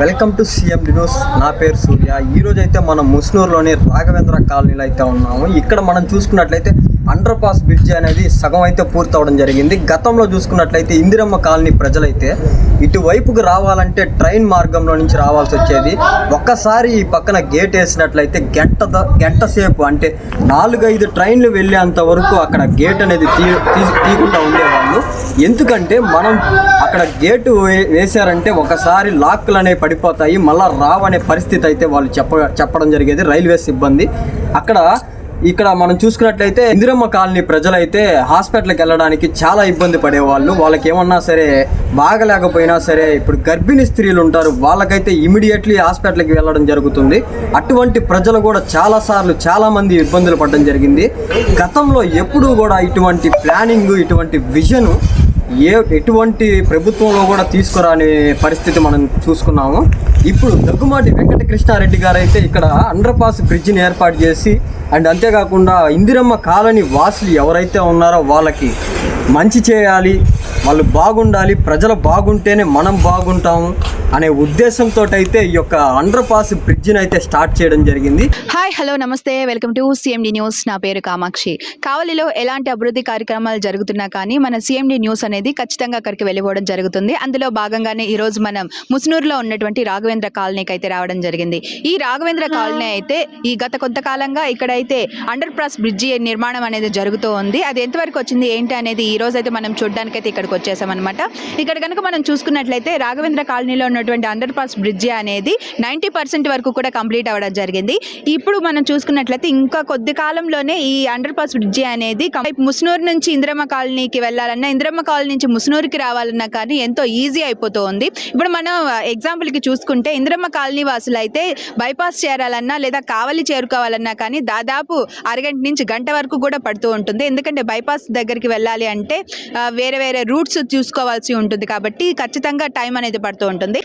welcome to CM news. నా పేరు సూర్య. ఈరోజు అయితే మనం ముస్నూరులోని రాఘవేంద్ర కాలనీలో అయితే ఉన్నాము. ఇక్కడ మనం చూసుకున్నట్లయితే అండర్ పాస్ బ్రిడ్జ్ అనేది సగం అయితే పూర్తవడం జరిగింది. గతంలో చూసుకున్నట్లయితే ఇందిరమ్మ కాలనీ ప్రజలైతే ఇటువైపుకు రావాలంటే ట్రైన్ మార్గంలో నుంచి రావాల్సి వచ్చేది. ఒక్కసారి ఈ పక్కన గేట్ వేసినట్లయితే గంట గంట సేపు అంటే నాలుగైదు ట్రైన్లు వెళ్ళేంత వరకు అక్కడ గేట్ అనేది తీ తీ- తీయకుండా ఉండేవాళ్ళు. ఎందుకంటే మనం అక్కడ గేటు వేశారంటే ఒకసారి లాక్లు అనేవి పడిపోతాయి. మళ్ళీ రావనే పరిస్థితి అయితే వాళ్ళు చెప్ప చెప్పడం జరిగేది. రైల్వే సిబ్బంది. అక్కడ ఇక్కడ మనం చూసుకున్నట్లయితే ఇందిరమ్మ కాలనీ ప్రజలైతే హాస్పిటల్కి వెళ్ళడానికి చాలా ఇబ్బంది పడేవాళ్ళు. వాళ్ళకి ఏమన్నా సరే బాగలేకపోయినా సరే ఇప్పుడు గర్భిణీ స్త్రీలు ఉంటారు. వాళ్ళకైతే ఇమీడియట్లీ హాస్పిటల్కి వెళ్ళడం జరుగుతుంది. అటువంటి ప్రజలు కూడా చాలాసార్లు చాలామంది ఇబ్బందులు పడడం జరిగింది. గతంలో ఎప్పుడూ కూడా ఇటువంటి ప్లానింగ్ ఇటువంటి విజన్ ఏ ఎటువంటి ప్రభుత్వంలో కూడా తీసుకురాని పరిస్థితి మనం చూసుకున్నాము. ఇప్పుడు దగ్గుమాటి వెంకటకృష్ణారెడ్డి గారు అయితే ఇక్కడ అండర్ పాస్ బ్రిడ్జిని ఏర్పాటు చేసి అండ్ అంతేకాకుండా ఇందిరమ్మ కాలనీ వాసులు ఎవరైతే ఉన్నారో వాళ్ళకి మంచి చేయాలి వాళ్ళు బాగుండాలి ప్రజలు బాగుంటేనే మనం బాగుంటాము. అనే ఉద్దేశంతో అయితే ఈ యొక్క అండర్ పాస్ బ్రిడ్జిని అయితే స్టార్ట్ చేయడం జరిగింది. హాయ్ హలో నమస్తే. వెల్కమ్ టు సిఎండి న్యూస్ నా పేరు కామాక్షి. కావలిలో ఎలాంటి అభివృద్ధి కార్యక్రమాలు జరుగుతున్నా కానీ మన సిఎండి న్యూస్ అనేది ఖచ్చితంగా అక్కడికి వెళ్ళిపోవడం జరుగుతుంది. అందులో భాగంగానే ఈ రోజు మనం ముసునూరులో ఉన్నటువంటి రాఘవేంద్ర కాలనీకి అయితే రావడం జరిగింది. ఈ రాఘవేంద్ర కాలనీ అయితే ఈ గత కొంతకాలంగా ఇక్కడైతే అండర్ పాస్ బ్రిడ్జి నిర్మాణం అనేది జరుగుతూ ఉంది. అది ఎంతవరకు వచ్చింది ఏంటి అనేది ఈ రోజు అయితే మనం చూడడానికి అయితే ఇక్కడికి వచ్చేసామన్నమాట. ఇక్కడ కనుక మనం చూసుకున్నట్లయితే రాఘవేంద్ర కాలనీలో ఉన్నటువంటి అండర్ పాస్ బ్రిడ్జి అనేది నైంటీ పర్సెంట్ వరకు కూడా కంప్లీట్ అవ్వడం జరిగింది. ఇప్పుడు మనం చూసుకున్నట్లయితే ఇంకా కొద్ది కాలంలోనే ఈ అండర్ పాస్ బ్రిడ్జి అనేది ముస్నూరు నుంచి ఇంద్రమ్మ కాలనీకి వెళ్ళాలన్నా ఇంద్రమ్మ కాలనీ నుంచి ముస్నూరుకి రావాలన్నా కానీ ఎంతో ఈజీ అయిపోతూ ఉంది ఇప్పుడు మనం ఎగ్జాంపుల్కి చూసుకుంటే ఇంద్రమ్మ కాలనీ వాసులు అయితే బైపాస్ చేరాలన్నా లేదా కావలి చేరుకోవాలన్నా కానీ దాదాపు అరగంట నుంచి గంట వరకు కూడా పడుతూ ఉంటుంది. ఎందుకంటే బైపాస్ దగ్గరికి వెళ్ళాలి అంటే వేరే వేరే రూట్స్ చూసుకోవాల్సి ఉంటుంది కాబట్టి ఖచ్చితంగా టైం అనేది పడుతూ ఉంటుంది.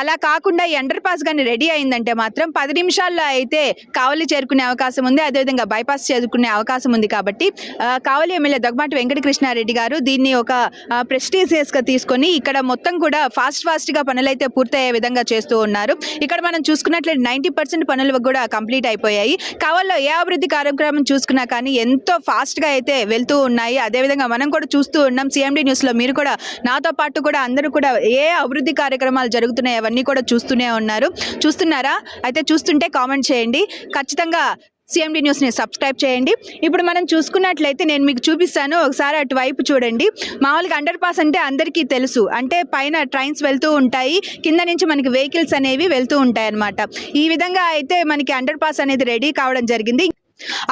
అలా కాకుండా ఈ అండర్ పాస్ కానీ రెడీ అయిందంటే మాత్రం పది నిమిషాల్లో అయితే కావలి చేరుకునే అవకాశం ఉంది. అదేవిధంగా బైపాస్ చేరుకునే అవకాశం ఉంది కాబట్టి కావలి ఎమ్మెల్యే దగ్గమాటి వెంకటకృష్ణారెడ్డి గారు దీన్ని ఒక ప్రెస్టీజియస్గా తీసుకొని ఇక్కడ మొత్తం కూడా ఫాస్ట్ ఫాస్ట్గా పనులైతే పూర్తయ్యే విధంగా చేస్తూ ఉన్నారు. ఇక్కడ మనం చూసుకున్నట్లయితే నైంటీ పర్సెంట్ పనులు కూడా కంప్లీట్ అయిపోయాయి. కావాలో ఏ అభివృద్ధి కార్యక్రమం చూసుకున్నా కానీ ఎంతో ఫాస్ట్గా అయితే వెళ్తూ ఉన్నాయి. అదేవిధంగా మనం కూడా చూస్తూ ఉన్నాం. సిఎండి న్యూస్లో మీరు కూడా నాతో పాటు కూడా అందరూ కూడా ఏ అభివృద్ధి కార్యక్రమాలు జరుగుతున్నాయి అవన్నీ కూడా చూస్తూనే ఉన్నారు. చూస్తున్నారా? అయితే చూస్తుంటే కామెంట్ చేయండి. ఖచ్చితంగా సిఎండి న్యూస్ని సబ్స్క్రైబ్ చేయండి. ఇప్పుడు మనం చూసుకున్నట్లయితే నేను మీకు చూపిస్తాను. ఒకసారి అటువైపు చూడండి. మామూలుగా అండర్ పాస్ అంటే అందరికీ తెలుసు. అంటే పైన ట్రైన్స్ వెళ్తూ ఉంటాయి. కింద నుంచి మనకి వెహికల్స్ అనేవి వెళ్తూ ఉంటాయి అన్నమాట ఈ విధంగా అయితే మనకి అండర్ పాస్ అనేది రెడీ కావడం జరిగింది.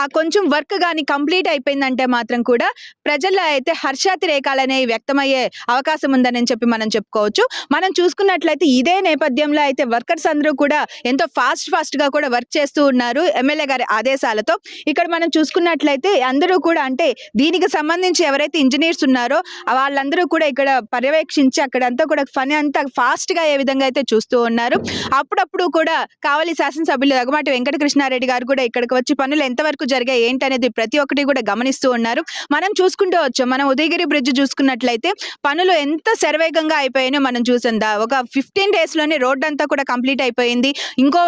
ఆ కొంచెం వర్క్ కానీ కంప్లీట్ అయిపోయిందంటే మాత్రం కూడా ప్రజల్లో అయితే హర్షాతిరేకాలు అనేవి వ్యక్తమయ్యే అవకాశం ఉందని చెప్పి మనం చెప్పుకోవచ్చు. మనం చూసుకున్నట్లయితే ఇదే నేపథ్యంలో అయితే వర్కర్స్ అందరూ కూడా ఎంతో ఫాస్ట్ ఫాస్ట్గా కూడా వర్క్ చేస్తూ ఉన్నారు ఎమ్మెల్యే గారి ఆదేశాలతో. ఇక్కడ మనం చూసుకున్నట్లయితే అందరూ కూడా అంటే దీనికి సంబంధించి ఎవరైతే ఇంజనీర్స్ ఉన్నారో వాళ్ళందరూ కూడా ఇక్కడ పర్యవేక్షించి అక్కడంతా కూడా పని అంతా ఫాస్ట్గా ఏ విధంగా అయితే చూస్తూ ఉన్నారు. అప్పుడప్పుడు కూడా కావలి శాసనసభ్యులు రఘుమాటి వెంకటకృష్ణారెడ్డి గారు కూడా ఇక్కడికి వచ్చి పనులు ఎంత ఎంతవరకు జరిగాయి ఏంటి అనేది ప్రతి ఒక్కటి కూడా గమనిస్తూ ఉన్నారు. మనం చూసుకుంటూ వచ్చు మనం ఉదయగిరి బ్రిడ్జ్ చూసుకున్నట్లయితే పనులు ఎంత శరవేగంగా అయిపోయాయో మనం చూసాం ఒక ఫిఫ్టీన్ డేస్లోనే రోడ్ అంతా కూడా కంప్లీట్ అయిపోయింది. ఇంకో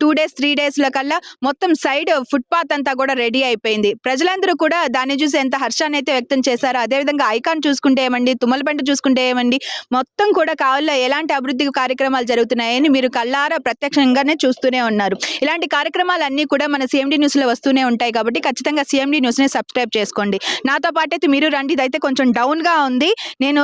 టూ డేస్ త్రీ డేస్ కల్లా మొత్తం సైడ్ ఫుట్పాత్ అంతా కూడా రెడీ అయిపోయింది. ప్రజలందరూ కూడా దాన్ని చూసి ఎంత హర్షాన్ని అయితే వ్యక్తం చేశారు అదేవిధంగా ఐకాన్ చూసుకుంటే ఏమండి తుమ్మలపంట చూసుకుంటే ఏమండి మొత్తం కూడా కావాలో ఎలాంటి అభివృద్ధి కార్యక్రమాలు జరుగుతున్నాయని మీరు కళ్ళారా ప్రత్యక్షంగానే చూస్తూనే ఉన్నారు. ఇలాంటి కార్యక్రమాలన్నీ కూడా మన సిఎండి న్యూస్లో వస్తూనే ఉంటాయి కాబట్టి ఖచ్చితంగా సిఎండి న్యూస్ని సబ్స్క్రైబ్ చేసుకోండి. నాతో పాటు అయితే మీరు రండి. ఇదైతే కొంచెం డౌన్గా ఉంది. నేను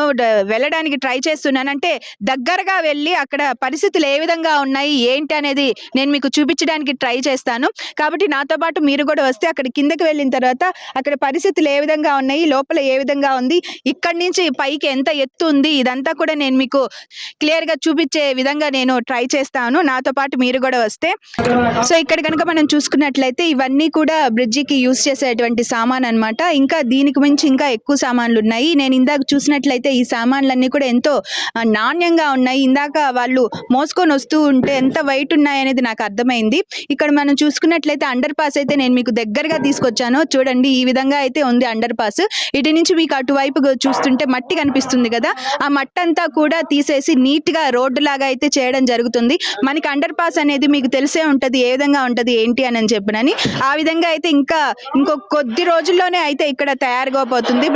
వెళ్ళడానికి ట్రై చేస్తున్నాను. అంటే దగ్గరగా వెళ్ళి అక్కడ పరిస్థితులు ఏ విధంగా ఉన్నాయి? ఏంటి అనేది నేను మీకు చూపించడానికి ట్రై చేస్తాను. కాబట్టి నాతో పాటు మీరు కూడా వస్తే అక్కడ కిందకి వెళ్ళిన తర్వాత అక్కడ పరిస్థితులు ఏ విధంగా ఉన్నాయి? లోపల ఏ విధంగా ఉంది? ఇక్కడి నుంచి పైకి ఎంత ఎత్తు ఉంది? ఇదంతా కూడా నేను మీకు క్లియర్గా చూపించే విధంగా నేను ట్రై చేస్తాను. నాతో పాటు మీరు కూడా వస్తే. సో ఇక్కడ కనుక మనం చూసుకున్నట్లయితే ఇవన్నీ కూడా బ్రిడ్జికి యూస్ చేసేటువంటి సామాన్ అనమాట ఇంకా దీనికి మించి ఇంకా ఎక్కువ సామాన్లు ఉన్నాయి నేను ఇందాక చూసినట్లయితే ఈ సామాన్లన్నీ కూడా ఎంతో నాణ్యంగా ఉన్నాయి. ఇందాక వాళ్ళు మోసుకొని వస్తూ ఉంటే ఎంత వైట్ ఉన్నాయనేది నాకు అర్థమైంది. ఇక్కడ మనం చూసుకున్నట్లయితే అండర్ పాస్ అయితే నేను మీకు దగ్గరగా తీసుకొచ్చాను. చూడండి ఈ విధంగా అయితే ఉంది అండర్ పాస్ ఇటు నుంచి మీకు అటువైపు చూస్తుంటే మట్టి కనిపిస్తుంది కదా. ఆ మట్టి అంతా కూడా తీసేసి నీట్గా రోడ్డు లాగా అయితే చేయడం జరుగుతుంది. మనకి అండర్ పాస్ అనేది మీకు తెలిసే ఉంటది ఏ విధంగా ఉంటది ఏంటి అని చెప్పినని. ఆ విధంగా అయితే ఇంకా ఇంకో కొద్ది రోజుల్లోనే అయితే ఇక్కడ తయారుగా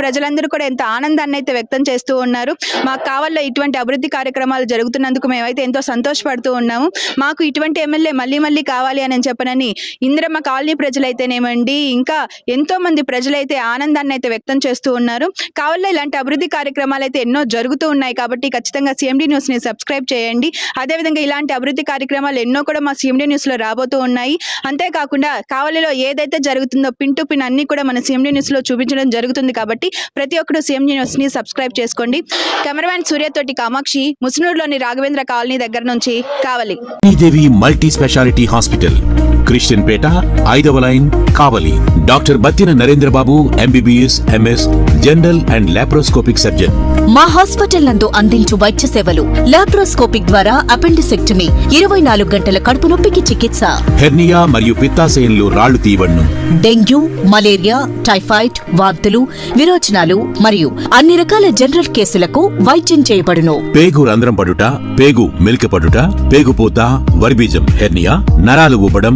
ప్రజలందరూ కూడా ఎంత ఆనందాన్ని అయితే వ్యక్తం చేస్తూ ఉన్నారు. మా కావాల్లో ఇటువంటి అభివృద్ధి కార్యక్రమాలు జరుగుతున్నందుకు మేమైతే ఎంతో సంతోషపడుతూ ఉన్నాము. మాకు ఇటువంటి ఎమ్మెల్యే మళ్ళీ మళ్ళీ కావాలి అని చెప్పనని ఇందిరమ్మ కాలనీ ప్రజలైతేనేమండి ఇంకా ఎంతో మంది ప్రజలైతే ఆనందాన్ని అయితే వ్యక్తం చేస్తూ ఉన్నారు. కావాల్లో ఇలాంటి అభివృద్ధి కార్యక్రమాలు అయితే ఎన్నో జరుగుతూ ఉన్నాయి కాబట్టి ఖచ్చితంగా సిఎండి న్యూస్ని సబ్స్క్రైబ్ చేయండి. అదేవిధంగా ఇలాంటి అభివృద్ధి కార్యక్రమాలు ఎన్నో కూడా మా సిఎండి న్యూస్లో రాబోతూ ఉన్నాయి. అంతేకాకుండా కావలిలో ఏదైతే జరుగుతుందో పిన్ టు పిన్ అన్ని కూడా మన సిఎండి న్యూస్లో చూపించడం జరుగుతుంది కాబట్టి ప్రతి ఒక్కరు సిఎండి న్యూస్ని సబ్స్క్రైబ్ చేసుకోండి. కెమెరామ్యాన్ సూర్యతోటి కామాక్షి ముసునూరులోని రాఘవేంద్ర కాలనీ దగ్గర నుంచి Kavali. Devi multi speciality hospital Christian Peta ఐదవ line Kavali. Doctor Battina Narendrababu MBBS MS general and laparoscopic surgeon మా హాస్పిటల్ నందు అందించు వైద్య సేవలు లాప్రోస్కోపిక్ ద్వారా అపెండిసెక్టమీ ఇరవై నాలుగు గంటల కడుపు నొప్పికి చికిత్స. హెర్నియా మరియు పిత్తాశయంలో రాళ్ళు తీయబడును. డెంగ్యూ మలేరియా టైఫాయిడ్ వాంతులు విరోచనాలు మరియు అన్ని రకాల జనరల్ కేసులకు వైద్యం చేయబడును. పేగు రంధ్రం పడుట పేగు మెలిక పడుట పేగుపూత వర్బీజం హెర్నియా నరాలు ఉబ్బడం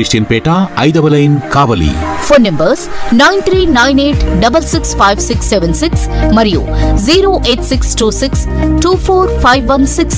Christian Peta ఐదవ line Kavali phone numbers nine three nine eight double six five six seven six మరియు zero eight six two six two four five one six